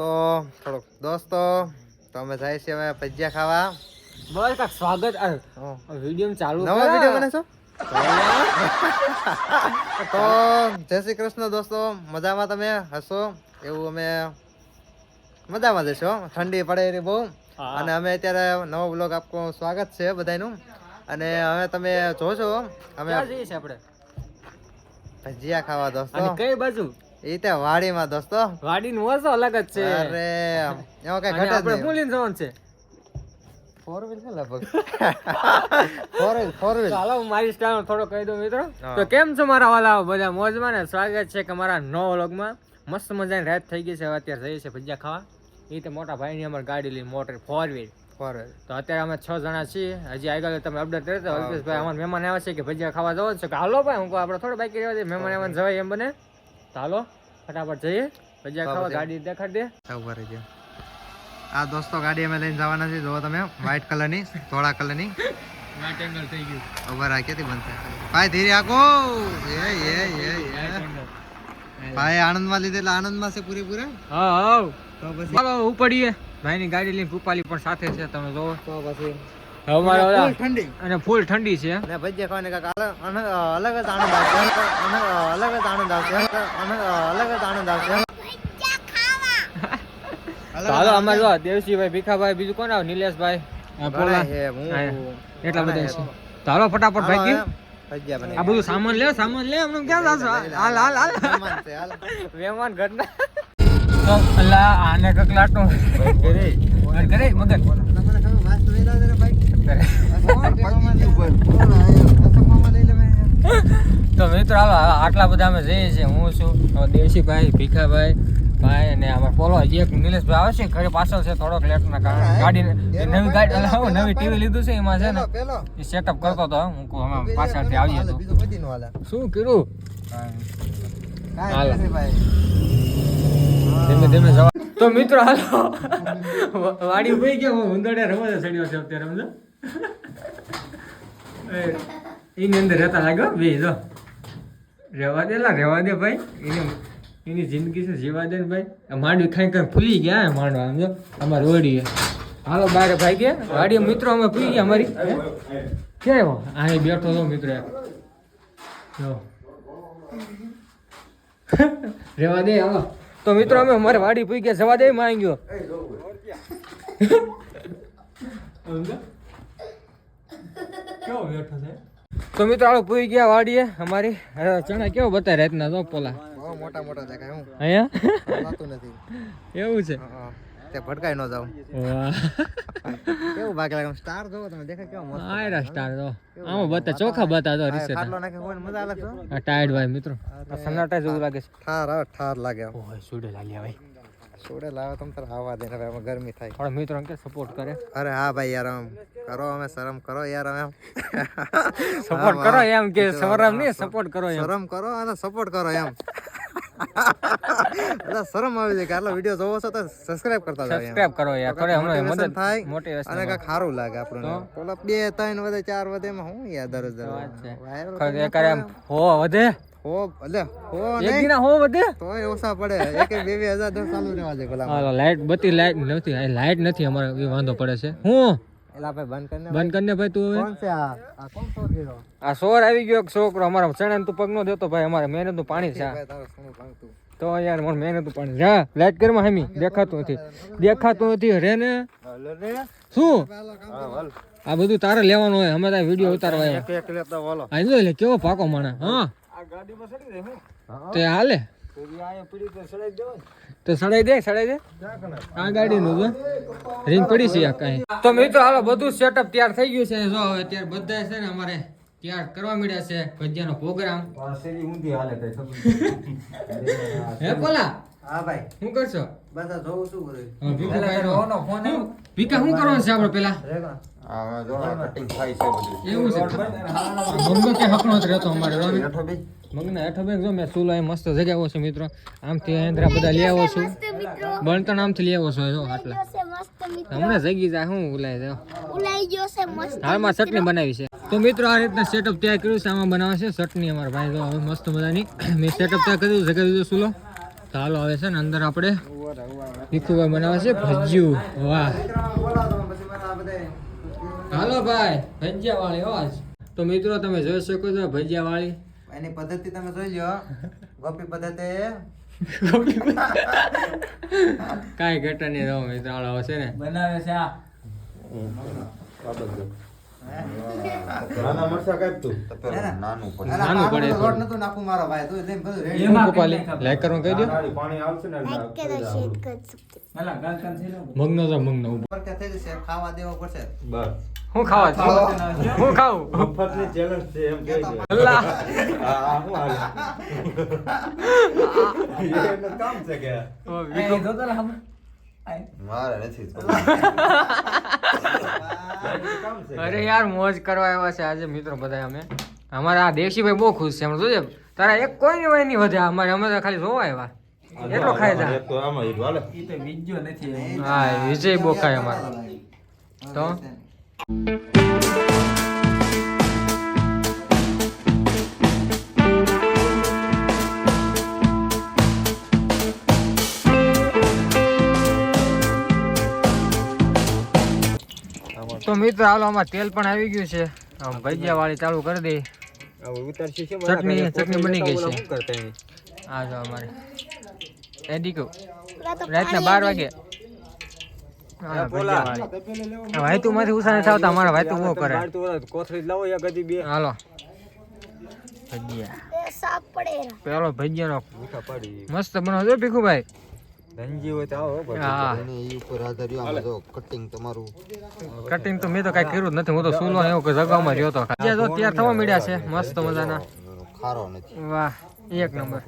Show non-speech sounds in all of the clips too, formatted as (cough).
તો થોડુંક દોસ્તો તો અમે જાય છે હવે ભજીયા ખાવા. બસ કાક સ્વાગત વીડિયો ચાલુ નવો વીડિયો બને છો તો જય શ્રી કૃષ્ણ દોસ્તો મજામાં તમે? હશો? એવું અમે મજામાં જશો ઠંડી પડે એની બહુ. અને અમે અત્યારે નવો બ્લોગ આપકો સ્વાગત છે બધાનું અને હવે તમે જોશો અમે જઈએ છીએ આપણે? ભજીયા ખાવા દોસ્તો. કઈ બાજુ? એ તે વાડીમાં દોસ્તો. વાડીનો મોજો અલગ જ છે. અરે એમાં કઈ ઘટે આપણે શું જવાનું છે. ફોર વ્હીલ છે લગભગ. ફોર વ્હીલ ફોર વ્હીલ ચાલો હું મારી સ્ટાઈલ થોડો કહી દઉં મિત્રો. તો કેમ છો મારા વાલા? બધા મોજમાં ને સ્વાગત છે કે મારા નવા વ્લોગમાં. મસ્ત મજાની રાત થઈ ગઈ છે. હવે અત્યારે જઈએ છીએ ભજીયા ખાવા. એ તો મોટા ભાઈની અમારી ગાડી લઈ motor four wheel four wheel તો અત્યારે અમે છ જણા છીએ. હજી આગળ તમે અપડેટ રહેતો અલ્પેશભાઈ અમારા મહેમાન આવ્યા છે કે ભજીયા ખાવા જવો છે? કે હાલો ભાઈ હું આપડે આપણે થોડો બાકી રહેવા દે. મહેમાન આવવાનું જવાય એમ બને. હાલો ફટાફટ જઈએ. ભજીયા ખાવા. ગાડી દેખાડી દે. ઊભા રહી જાઓ. આ દોસ્તો ગાડી અમે લઈને જવાના છે જોવો તમે વ્હાઈટ કલરની ધોળા કલરની રાઈટ એંગલ થઈ ગયું. ઊભા રાખ બનશે ભાઈ ધીરે આકો એ એ એ એ. ભાઈ આનંદમાં લીધે એટલે આનંદમાં છે પૂરેપૂરા. હા હા તો પછી ચાલો ઉપડીએ. ભાઈની ગાડી લઈને કૃપાલી પણ સાથે છે તમે જોવો તો પછી હવે મારા ઓલા ફૂલ ઠંડી. અને ફૂલ ઠંડી છે. અને ભજીયા ખાવાની કાંઈક અલગ જ આનંદ આવશે. અલગ જ આનંદ આવશે. અલગ જ આનંદ આવશે. હાલો અમારે જો દેવસીભાઈ ભીખાભાઈ બીજું કોણ આવે? નિલેશભાઈ? પોલા હું- એટલા બધા છે. તારો ફટાફટ ભાઈ આ બધું સામાન લે સામાન લે હમણાં ક્યાં જાશો? હાલ હાલ હાલ. મહેમાન ઘટના હાલ. મહેમાન ઘરના. તો અલા આને કકલાટો ઘરે. ઘરે મગન તમને ખબર વાસ તો લઈ લાવજો ને તો મિત્રો હાલો આટલા બધા અમે જઈએ છીએ. હું છું દેવસીભાઈ ભીખાભાઈ ભાઈ અને અમારા પોલો હજી એક નિલેશભાઈ આવશે ઘરે પાછળ છે થોડોક લેટના કારણે. ગાડી નવી ગાડી અલા, હવે નવી ટીવી લીધું છે એમાં છે ને. એ સેટઅપ કરતો હતો હું અમે પાછળથી આવીએ તો. શું કર્યું? હાલો. ધીમે ધીમે જવા તો મિત્રો હાલો. વાડી ઊભી ગયા હું ઉંદરડે રમવા ચડ્યો છે અત્યારે સમજો? એની અંદર રહેતા લાગ્યો બે જો. રહેવા દે લા રહેવા દે ભાઈ. એની એની જિંદગી છે જીવા દે ને ભાઈ. માંડવી ખાઈ ખાઈ ફૂલી ગયા માંડવા સમજો? અમારે ઓડી હાલો બારે ભાઈ કે વાડી મિત્રો અમે ફૂલી ગયા અમારી? ક્યાં આવ્યો? અહીં બેઠો છો મિત્રો. જો. રેવા દે હાલો. તો મિત્રો અમે અમારે વાડી પૂઈ ગયા. જવા દે માં ગયો (laughs) કેવો બેઠો છે? તો મિત્રો હાલો પૂઈ ગયા વાડીએ અમારી. ચણા કેવો બતાય રાતના જો પોલા. બહુ મોટા મોટા દેખાય હું. અહીંયા? લાતું નથી. એવું છે? હા, તે ભટકાઈ ન જાવ કેવું ભાગ લાગે? સ્ટાર જોવો તમે દેખાય કેવો મસ્ત આયરા સ્ટાર આમાં બતા ચોખા બતા તો હા, રીસેટ નાખે કોઈ મજા અલગ છો આ ટાયર્ડ ભાઈ મિત્રો. સન્નાટા જેવું લાગે છે. ઠાર આવે ઠાર લાગે ઓય સુડે લાગ્યા ભાઈ. સોડે લાવે તમ તાર આવવા દે ને હવે ગરમી થાય. થોડા મિત્રો કે સપોર્ટ કરે. અરે હા ભાઈ યાર આમ કરો અમે શરમ કરો યાર અમે. સપોર્ટ કરો એમ કે શરમ નહીં સપોર્ટ કરો એમ. શરમ કરો અને સપોર્ટ કરો એમ. (laughs) એટલે શરમ આવી જાય કે આટલો વીડિયો જોવો છો તો સબસ્ક્રાઇબ કરતા જાવ સબસ્ક્રાઇબ કરો યાર થોડે હમણાં મદદ થાય મોટિવેશન અને કાક સારું લાગે આપણને. પેલા બે ત્રણ વધે ચાર વધે એમાં હું યાર દરરોજ દરરોજ વાયરલ કરે એમ. હો વધે. હો એટલે હો એક દિના હો વધે તોય ઓછા પડે. એક બે બે હજાર દસ ચાલુ રહેવા દે ગુલામ હાલો લાઈટ બત્તી લાઈટ નથી આ લાઈટ નથી અમારે વાંધો પડે છે. હું? એલા ભાઈ બંધ કરીને બંધ કરીને ભાઈ તું કોણ છે આ? આ કોણ સોર ગયો આ સોર આવી ગયો છોકરો અમારા ચણે તું પગ નો દેતો ભાઈ અમારે મહેનતનું પાણી છે તો યાર મને મહેનતનું પાણી જા લાઈટ કરમાં હમી દેખાતું નથી. દેખાતું નથી રે ને? શું? આ બધું તારે લેવાનું હોય અમે તારે વીડિયો ઉતારવા આવ્યા. કેવો પાકો માણા હું? તે હાલે? તો સડાઈ દે દે. આ ગાડીનું જો. રીંગ પડી છે આ કાંઈ. તો મિત્રો હાલો બધું સેટઅપ તૈયાર થઈ ગયું છે. જો હવે ત્યારે બધા છે ને અમારે તૈયાર કરવા મળ્યા છે. ભજીયાનો પ્રોગ્રામ. હે પોલા હા ભાઈ. શું કરશો? જોઉં શું હા. શું? ભીખા શું કરવાનું છે આપણે પેલા? રેગા જો કટિંગ થાય છે બધું. એવું છે. મગનો કે હકનો જ રહેતો અમારે જો ને. મગના હેઠો બેગ જો મેં ચૂલો અહીં મસ્ત જગ્યાઓ છે મિત્રો. આમથી એંદ્રા બધા લઈ આવો છું. બળતણ આમથી લઈ આવો છો જો આટલા. હમણાં જગી જાય હું ઉલાય ઉલાઈ ગયો છે મસ્ત હાલમાં ચટણી બનાવી છે. તો મિત્રો આ રીતના સેટઅપ તૈયાર કર્યું છે આમાં બનાવે છે. ચટણી અમારા ભાઈ જો હવે મસ્ત મજાની. મેં સેટઅપ તૈયાર કર્યું જગ્યા દીધું ચૂલો આવે છે ને અંદર આપણે ભીખુભાઈ બનાવે છે ભજ્યું. વાહ. હાલો ભાઈ ભજીયા વાળી અવાજ તો મિત્રો તમે જોઈ શકો છો ભજીયા વાળી એની પદ્ધતિ તમે જોઈ લો. ગોપી પદ્ધતિ. કાંઈ ઘટે નહીં રહો મિત્રો. હાલો છે ને. બનાવે છે આ. નાના મરચા કાપ તું. નાનું. પડે. નાનું પડે લોટ નતો નાખવું મારો ભાઈ તું બધું. એમાં કપાલી? લાઈક કરવાનું કહી દો પાણી આવશે ને લાઈક કરો શેર કરો સબસ્ક્રાઇબ પેલા ગાલ કાન થઈ લો મગનો તો મગનો ઊભો પરકે થઈ જશે ખાવા દેવો પડશે. બસ. હું ખાવા હું ખાવું? મફતની challenge છે એમ કહી દે. અલ્લાહ આ આ શું (laughs) એનું કામ છે કે? એ જો તો હમ મારે નથી (laughs) અરે યાર મોજ કરવા આવ્યા છે આજે મિત્રો બધા અમે. અમારા આ દેશીભાઈ બહુ ખુશ છે. હમણાં જોજે તારા એક કોઈ ની નહીં વધે અમારે. અમે તો ખાલી જોવા આવ્યા. એટલો ખાય જા. એક તો આમાં હીરું હાલે. ઈ તો વિજ્જો નથી હા વિજય બહુ ખાય અમારે. તો? તો મિત્રો હાલો આમાં તેલ પણ આવી ગયું છે. આમ ભજીયા વાળી ચાલુ કરી દે ચટણી ચટણી બની ગઈ છે. આ જો અમારે. એડી કહું રાતના બાર વાગે. વાયતુ માંથી ઉષા નથી આવતા અમારા વાયતુ બહુ કરે. કોથળી લાવો યા ગધી બે. હાલો. ભજીયા. પેલો ભજીયાનો મસ્ત બનાવજો ભીખુભાઈ. ધનજી હોય તો આવો. હા ઉપર આધાર્યું આમાં જો કટિંગ તમારું કટિંગ તો મેં તો કઈ કર્યું જ નથી. હું તો સુનો એવું કે જગામાં રહ્યો તો જે જો તૈયાર થવા મળ્યા છે. મસ્ત મજાના. ખારો નથી. વાહ એક નંબર.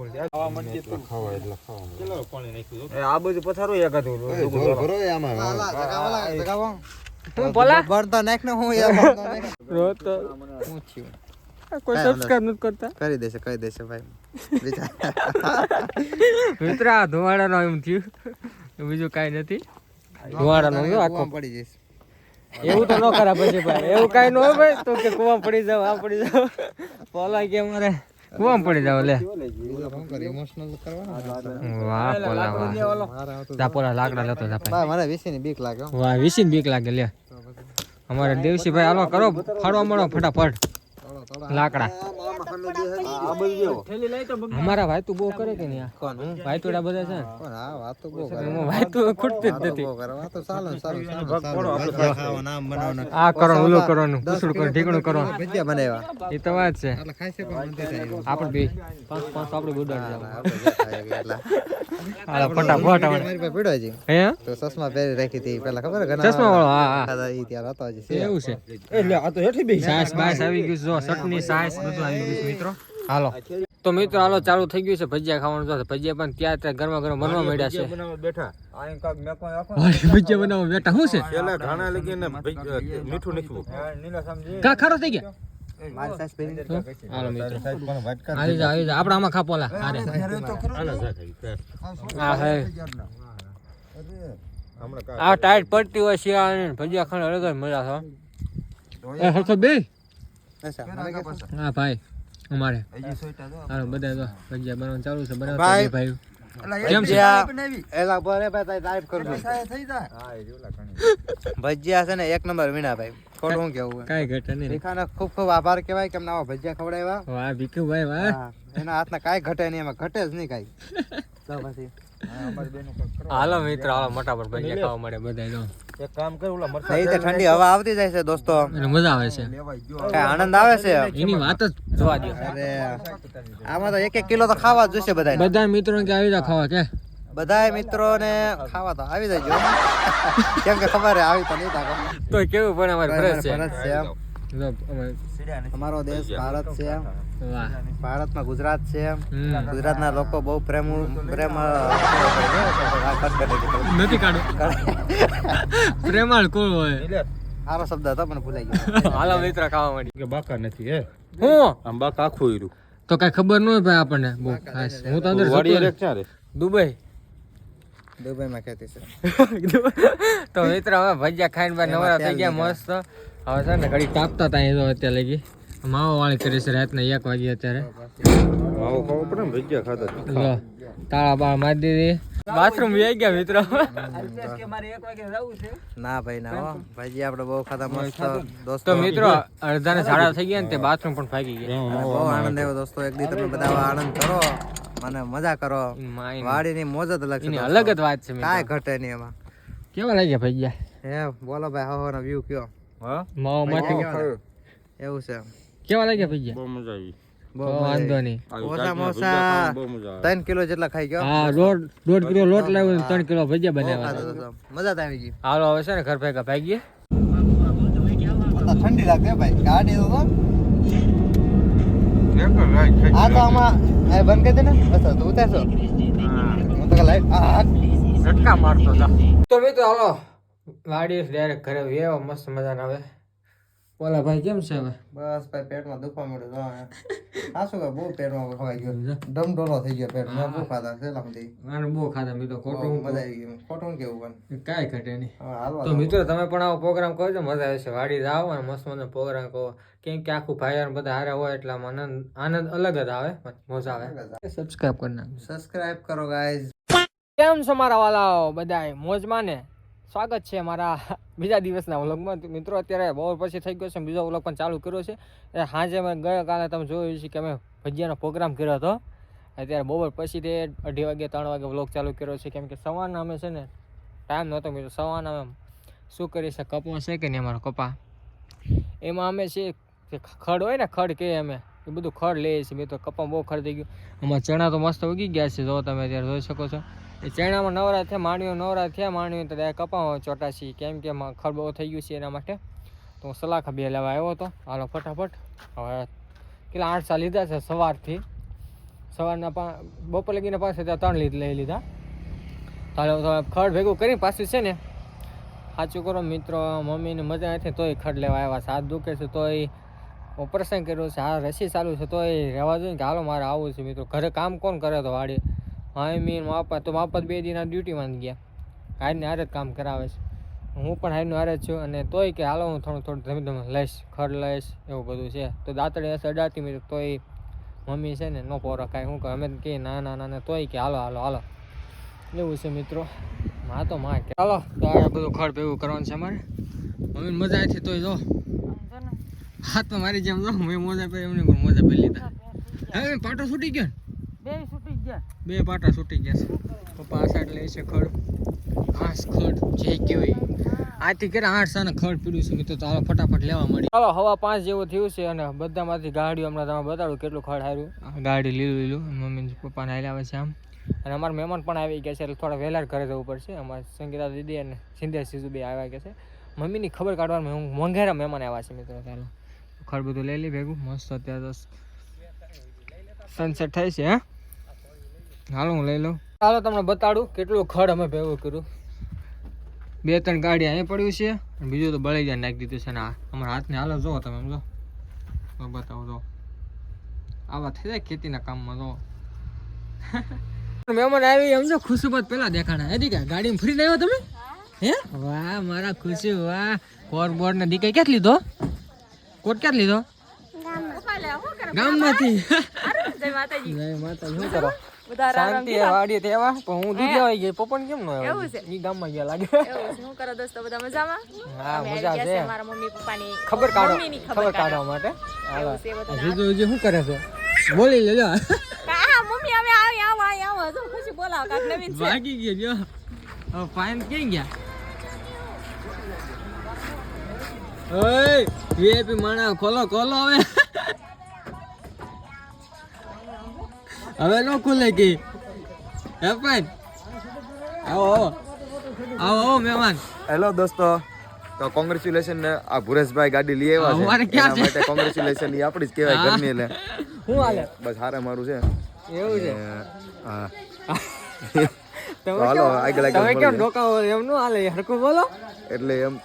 એટલે ખાવા એટલે ખાવા એ આ બધું પથારો ભરો આમાં. જગાવો, હું બોલા? ભરતો નાખ ને હું યાર ભરતો નાખ. રોતો હું કોઈ સબસ્ક્રાઇબ નથી કરતા? કરી દેશે કરી દેશે ભાઈ. મિત્ર આ ધુવાડાનો એમ થયું. બીજું કાંઈ નથી. ધુવાડાનો આખો. પડી જઈશ. એવું તો ન કરા પછી ભાઈ. એવું કાંઈ ન હોય ભાઈ. તો કે કુવા પડી જાવ આ પડી જાવ. પોલા કે મારે કુવા પડી જાવ લે. વાહ પોલા વાહ. જા પોલા લાકડા લેતો જા ભાઈ. ભાઈ મને ની બીક લાગે વાહ વાહની બીક લાગે લે. અમારે દેવસી ભાઈ હાલો કરો ફાડવા મળો ફટાફટ. લાકડા. અમારા ભાઈ તું બહુ કરે કે નહીં કોણ ભાઈ તોડા બધા છે ને? હા વાત તો બહુ કરે. ભાઈ તો ખૂટતી જ નથી. બહુ તો વાતો સારું સારું નામ બનાવવાનું. આ કરો ઓલું કરવાનું કુસડું કરો ઢીકણું કરો ભજીયા બનાવ્યા. એ તો વાત છે. એટલે ખાઈ છે પણ આપણે બે પાંચ પાંચ આપણે ગુડાડી જે હાલો ફટાફટ મારી પાસે પીડ્યો હજી હે? તો ચશ્મા પહેરી રાખી હતી પેલા ખબર ઘણા ચશ્મા વાળો હા હા. ઈ ત્યાં હતો છે. એવું છે. એટલે આ તો હેઠી બે સાસ બાસ આવી ગયું જો ચટણી સાસ બધું આવી ગયું છે. મિત્રો હાલો. તો મિત્રો હાલો ચાલુ થઈ ગયું છે ભજીયા ખાવાનું. તો ભજીયા પણ ત્યાં ત્યાં ગરમા ગરમ બનવા મળ્યા છે. ભજીયા બનાવવા બેઠા. શું છે? પેલા ઘાણા લગીને મીઠું કા ખારો થઈ ગયા? આમાં ખાપોલા આ ટાઈટ પડતી હોય શિયાળાની ભજીયા ખાને અલગ જ મજા છે? હા ભાઈ. અમારે. હાલો બધા તો ભજીયા બનાવવાનું ચાલુ છે બનાવતા ભાઈ ભજીયા છું. હા એ જોલા ઘણી. ભજીયા છે ને એક નંબર વીણા ભાઈ. ખોટું કેવું કઈ ઘટે નહીં. ભીખાનો ખૂબ ખૂબ આભાર કહેવાય કેમ ના ભજીયા ખવડાવ્યા. વાહ ભીખુ ભાઈ વાહ. એના હાથના કાંઈ ઘટે નહીં એમાં ઘટે જ નહીં કાંઈ. (laughs) તો પછી. હાલો મિત્ર હાલો મોટાપટ ભજીયા ખાવા મળે બધા તો એક કામ કર ઓલા નહીં તે ઠંડી હવા આવતી જાય છે દોસ્તો. એટલે મજા આવે છે. કઈ આનંદ આવે છે? એની વાત જ જોવા દો અરે આમાં તો એક એક કિલો તો ખાવા જ જોઈશે બધા બધા મિત્રો કે આવી જા ખાવા કે? બધા મિત્રોને ખાવા તો આવી જાય (laughs) કેમ કે ખબર આવી તો નહીં તો કેવું પણ અમારે ફરજ છે. ફરજ છે. જો અમારો દેશ ભારત છે. ભારતમાં ગુજરાત છે. ગુજરાતના લોકો બહુ પ્રેમ પ્રેમ. (laughs) નથી કાઢું. પ્રેમાળ કોણ હોય? સારો શબ્દ હતો પણ ભૂલાઈ ગયો. (laughs) હાલા મિત્ર ખાવા માંડી કે બાકા નથી હે? હું? આમ બાકા આખું હીરું. તો કઈ ખબર ન હોય ભાઈ આપણને? બહુ ખાસ. હું તો અંદર વાડી એક ક્યાં રે? દુબઈ. દુબઈમાં ખેતી છે. (laughs) તો મિત્ર હવે ભજીયા ખાઈને ભાઈ નવરા થઈ ગયા મસ્ત. હવે છે ને ઘડી તાપતા હતા અહીં તો અત્યારે લગી માવો વાળી કરી છે રાતના એક વાગે અત્યારે. માવો ખાવો પડે ને ભજીયા ખાતા લો તાળા બાળા મારી દીધી. બાથરૂમ વી ગયા મિત્રો. કે મારે એક વાગે જવું છે ના ભાઈ ના હો. ભાઈજી આપણે બહુ ખાતા મસ્ત દોસ્તો. મિત્રો અડધા ને સાડા થઈ ગયા ને તે બાથરૂમ પણ ફાગી ગયા. બહુ આનંદ આવ્યો. દોસ્તો. એક દી તમે બધા આનંદ કરો. મને મજા કરો. વાડીની મોજ જ અલગ છે એની અલગ જ વાત છે મિત્રો. કાંઈ ઘટે નહીં એમાં. કેવા લાગ્યા ભાઈ ગયા હે બોલો ભાઈ હવાનો વ્યૂ કયો? હા? માવો માંથી એવું છે કેવા લાગ્યા ભાઈ બહુ મજા આવી. તો વાંધો નહીં. ઓછામાં આવી ચાટના ઓછા ભજીયા બહુ મજા આવે. ત્રણ કિલો જેટલા ખાઈ ગયો. હા દોઢ દોઢ કિલો લોટ લાવ્યો ને ત્રણ કિલો ભજીયા બનાવ્યા. મજા આવી ગઈ. હાલો હવે છે ને ઘર ભેગા ભાગીએ. ઠંડી લાગે ભાઈ. ગાડી તો આ આમાં બંધ કરી દે ને. બસ તું ઉતારશો. હું. તો લાઈટ આ ઝટકા મારતો તો મિત્રો હાલો. વાડી ડાયરેક્ટ ઘરે વેવો મસ્ત મજાના હવે. ઓલા ભાઈ કેમ છે હવે? બસ ભાઈ પેટમાં દુખવા મળ્યું આ શું કે બહુ પેટમાં ખવાઈ ગયો? ડમડોલો થઈ ગયો પેટ. મેં બહુ ખાધા છે લાંબી અને બહુ ખાધા મિત્રો ખોટું મજા આવી ગયું ખોટું કેવું પણ. કાંઈ ઘટે નહીં. તો મિત્રો તમે પણ આવો પ્રોગ્રામ કરજો મજા આવશે. વાડી જાઓ અને મસ્ત મજાનો પ્રોગ્રામ કહો કેમ કે આખું ભાઈ બધા હારે હોય એટલે આનંદ આનંદ અલગ જ આવે મજા આવે. સબસ્ક્રાઇબ કરી નાખો સબસ્ક્રાઇબ કરો ગાઈઝ કેમ છો મારા વાલાઓ? બધાય મોજમાં ને? સ્વાગત છે મારા (laughs) બીજા દિવસના વ્લોગમાં. મિત્રો, અત્યારે બહુ પછી થઈ ગયો છે બીજો વ્લોગ પણ ચાલુ કર્યો છે. એ સાંજે મેં ગઈકાલે તમે જોયું છે કે અમે ભજીયાનો પ્રોગ્રામ કર્યો હતો. અત્યારે બપોર પછી તે અઢી વાગે, ત્રણ વાગે વ્લોગ ચાલુ કર્યો છે. કેમ કે સવારના અમે છે ને ટાઈમ નહોતો મિત્રો સવારના અમે શું કરી છે કપો છે કે નહીં અમારો કપા? એમાં અમે છે ખડ હોય ને, ખડ કે અમે, એ બધું ખડ લઈએ છીએ. મિત્રો, કપા બહુ ખડ થઈ ગયું. અમારા ચણા તો મસ્ત ઉગી ગયા છે. જો તમે અત્યારે જોઈ શકો છો. ચણામાં નવરા થયા માણ્યો નવરા થયા માણ્યું તો ત્યાં કપામાં ચોટાશી કેમ કે ખરબો થઈ ગયું છે એના માટે. તો હું સલાખા બે લેવા આવ્યો હતો. હાલો, ફટાફટ. હવે કેટલા આઠ સા લીધા છે સવારથી. સવારના પા, બપોર લગીને પાસે ત્યાં ત્રણ લીધ લઈ લીધા. તો ખડ ભેગું કરી પાછું છે ને. સાચું કરો મિત્રો, મમ્મીને મજા નથી તોય ખડ લેવા આવ્યા સાથ દુખે છે, તોય ઓપરેશન કર્યું છે આ રસી ચાલુ છે, તોય રહેવા જોઈએ કે હાલો, મારે આવવું છે મિત્રો. ઘરે કામ કોણ કરે તો વાડી હા મેં માપા તો માપા બે દિના ડ્યુટીમાં ગયા. હારની હારે જ કામ કરાવે છે. હું પણ હારનું હારે જ છું અને તોય કે હાલો હું થોડું થોડું ધીમે ધીમે લઈશ ખડ લઈશ એવું બધું છે. તો દાંતડી હશે અડાતી મિનિટ તોય મમ્મી છે ને નો પોરો કાંઈ. શું કહે અમે કે ના ના ના તોય કે હાલો હાલો હાલો. એવું છે મિત્રો. માં તો માં કે હાલો તો આ બધું ખડ ભેગું કરવાનું છે અમારે. મમ્મીને મજા આવી તોય જો. હા તો મારી જેમ જો મેં મોજા પહેરી એમને પણ મોજા પહેરી લીધા. હવે પાટો છૂટી ગયો ને? બે પાટા છૂટી ગયા છે. પપ્પા આ સાઈડ લે છે ખડ. આસ ખડ જે કહેવાય. આથી કે આઠ સાને ખડ પીડ્યું છે મિત્રો તો હાલો ફટાફટ લેવા મળી ચાલો હવા પાંચ જેવું થયું છે અને બધામાંથી ગાડીઓ હમણાં તમે બતાડું કેટલું ખડ હાર્યું. ગાડી લીલું લીલું. મમ્મી પપ્પાને હાલ્યા આવે છે આમ. અને અમારા મહેમાન પણ આવી ગયા છે એટલે થોડા વહેલા ઘરે જવું પડશે. અમારા સંગીતા દીદી અને સિંધ્યા સીજુ બે આવ્યા ગયા છે. મમ્મીની ખબર કાઢવામાં હું મોંઘેરા મહેમાન આવ્યા છે મિત્રો ચાલો. ખડ બધું લઈ લઈ ભેગું. મસ્ત અત્યારે સનસેટ થાય છે હે? હાલો હું લઈ લઉં. ચાલો તમને બતાડું કેટલું ખડ અમે ભેગું કર્યું. બે ત્રણ ગાડી અહીં પડ્યું છે અને બીજું તો બળી જાય નાખી દીધું છે ને અમારા હાથને હાલો જો તમે એમ જો. બતાવો જો. આવા થઈ જાય ખેતીના કામમાં જો. (laughs) મહેમાન આવી એમ જો ખુશીબત પેલા દેખાણા. હે દીકા ગાડી ફરી આવ્યો તમે? હે. વાહ મારા ખુશી વાહ. કોરબોર્ડ ને દીકા ક્યાંથી લીધો? કોટ ક્યાંથી લીધો? ગામમાંથી. જય માતાજી શું કરો? શાંતિ હે વાડીએ પણ હું દીદી આવી ગઈ. પપ્પા કેમ નો આવ્યો ઈ ગામમાં ગયા લાગે. શું કરો દોસ્તો બધા મજામાં? હા મજા છે. છે મારા મમ્મી પપ્પાની ખબર કાઢો ખબર કાઢવા માટે. એવું જીજુ જીજુ શું કરે છે? બોલી લેજો. હા મમ્મી અમે આવી આવો આવો હજુ ખુશી બોલાવો કાંઈક નવીન છે. ભાગી ગયા જો. હવે ફાઇન ક્યાં ગયા? ઓય વીઆઈપી માણા ખોલો ખોલો હવે. હવે નો ખુલે કે. હે ફાઇન આવો આવો. આવો મહેમાન. હેલો દોસ્તો. તો કોંગ્રેચ્યુલેશન ને આ ભુરેશભાઈ ગાડી લઈ આવ્યા છે. એના? માટે કોંગ્રેચ્યુલેશન એ આપણી જ કહેવાય. ઘરની એટલે. શું હાલે? બસ હારે મારું છે. એવું છે? હા. (laughs) હાલો, આગળ આગળ તમે કેમ ડોકાવો એમ નું હાલે? હરકું બોલો. એટલે એમ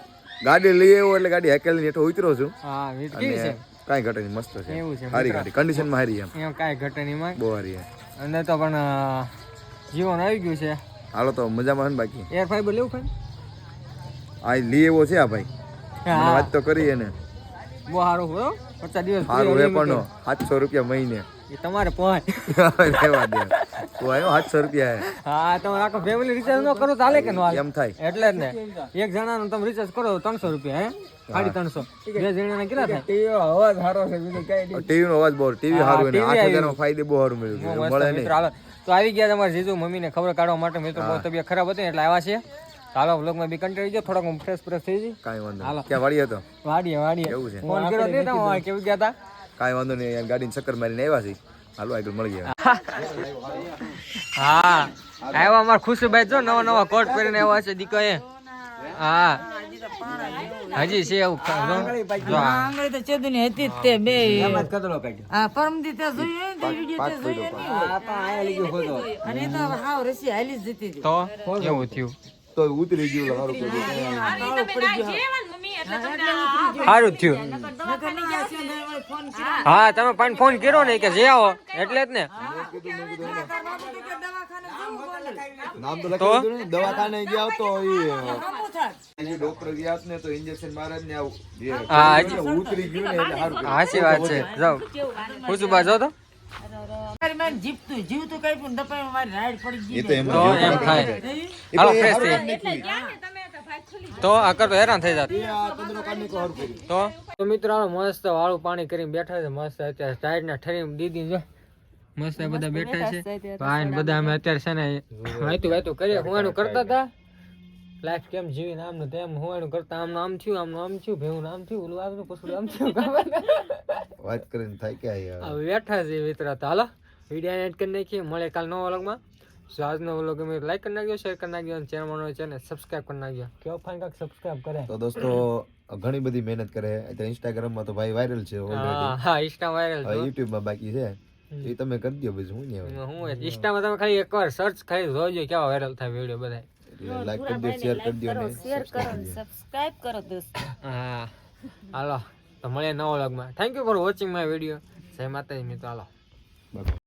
ગાડી લઈ આવ્યો એટલે ગાડી હેકેલી હેઠો ઉતરો છું. હા છે. કાંઈ ઘટે નહીં મસ્ત છે. એવું છે સારી ગાડી. કન્ડિશનમાં હારી એમ. એમ કાંઈ ઘટે નહીં માં બહુ હારી અને તો પણ જીવન આવી ગયું છે. હાલો તો મજામાં ને બાકી? એર ફાઈબર લેવું ખાઈ આ લી એવો છે આ ભાઈ. વાત તો કરી એને. બહુ સારું હો. પચાસ દિવસ સારું એ પણ સાતસો રૂપિયા મહિને. એ તમારે પહોંચ (laughs) રહેવા દે. તો આવ્યો સાતસો રૂપિયા હા. તમે આખો ફેમિલી રિચાર્જ ન કરો તો કે ન એમ થાય. એટલે જ ને. એક જણાનું તમે રિચાર્જ કરો ત્રણસો રૂપિયા હે? સાડી ત્રણસો. બે જણાના કેટલા થાય? અવાજ સારો છે બીજું કઈ ટીવી નો અવાજ બહુ ટીવી સારું TV આઠ હજાર ફાયદે બહુ સારું મળ્યું મળે નહીં. તો આવી ગયા તમારા જીજુ મમ્મીને ખબર કાઢવા માટે. મિત્રો બહુ તબિયત ખરાબ હતી એટલે આવ્યા છે. હાલો વ્લોગમાં બી કંટાળી ગયો થોડોક હું ફ્રેશ ફ્રેશ થઈ જઈ કાંઈ વાંધો ક્યાં વાડી હતો વાડીએ વાડીએ. એવું છે. ફોન કર્યો તે તમે? કેવું ગયા હતા કાંઈ વાંધો નહીં અહીંયા ગાડીને ચક્કર મારીને આવ્યા છે હાલો આગળ મળી ગયા હા આવ્યા અમાર ખુશીભાઈ જો નવા નવા કોટ પહેરીને આવ્યા છે દીકો એ હા હજી છે એવું. આંગળી તો ચેદુની હતી તે બે કદડો કાઢ્યો આ પરમદી તે જોયું તે વીડિયો તે જોયું આ પણ આયા લીધું ખોટો. અને તો હાવ રસી હાલી જતી તો એવું થયું તો ઉતરી ગયું કર્યું સારું જ થયું. હા તમે પણ ફોન કર્યો ને કે જે આવો. એટલે જ ને. દવાખાને જવું નામ તો? તો? લખી દવાખાને ગયા તો એ ડોક્ટર ગયા ને તો ઇન્જેક્શન મારે જ ને આવું. જે હા, હજી- ઉતરી ગયું ને એટલે સારું કર્યું. વાત છે. જાઓ. ખુશીબા જો તો મારી મારી જીવતું જીવતું કઈ પણ દપાઈ મારી રાઈડ પડી ગઈ તો એમ થાય. હાલો ફ્રેશ થઈ. તો આ કરતો હેરાન થઈ જાત. તો? તો મિત્રો મસ્ત વાળું પાણી કરીને બેઠા છે મસ્ત અત્યારે ટાઈટ ના ઠરી દીદી જો મસ્ત બધા બેઠા છે. ભાઈ બધા અમે અત્યારે છે ને વાયતું વાયતું કરીએ હુવાણું કરતા હતા. લાઈફ કેમ જીવી આમ ને તેમ હુવાણું કરતા આમ આમ થયું આમ આમ થયું ભેવું આમ થયું ઓલું આમ પછી આમ થયું વાત કરીને થાય કે હવે બેઠા છે મિત્ર તો હાલો વીડિયો એડ કરી નાખીએ મળે કાલ નવા વ્લોગમાં. જો આજનો વ્લોગ ગમે લાઈક કરી નાખજો શેર કરી નાખજો અને ચેનલ છે ને સબસ્ક્રાઇબ કરી નાખજો. કેવો ફાઈન કાંક સબસ્ક્રાઇબ કરે? તો દોસ્તો ઘણી બધી મહેનત કરે. અત્યારે ઇન્સ્ટાગ્રામમાં તો ભાઈ વાયરલ છે હા હા ઇન્સ્ટા વાયરલ છે. યુટ્યુબમાં બાકી છે. એ તમે કરી દો બીજું હું નહીં હવે હું ઇન્સ્ટામાં તમે ખાલી એકવાર સર્ચ ખાલી જોજો કેવા વાયરલ થાય વીડિયો બધા લાઈક કરી દો શેર કરી દો ને શેર કરો સબસ્ક્રાઇબ કરો દોસ્તો. હા. હાલો તો મળીએ નવા વ્લોગમાં thank you for watching my video જય માતાજી મિત્રો હાલો. Bye.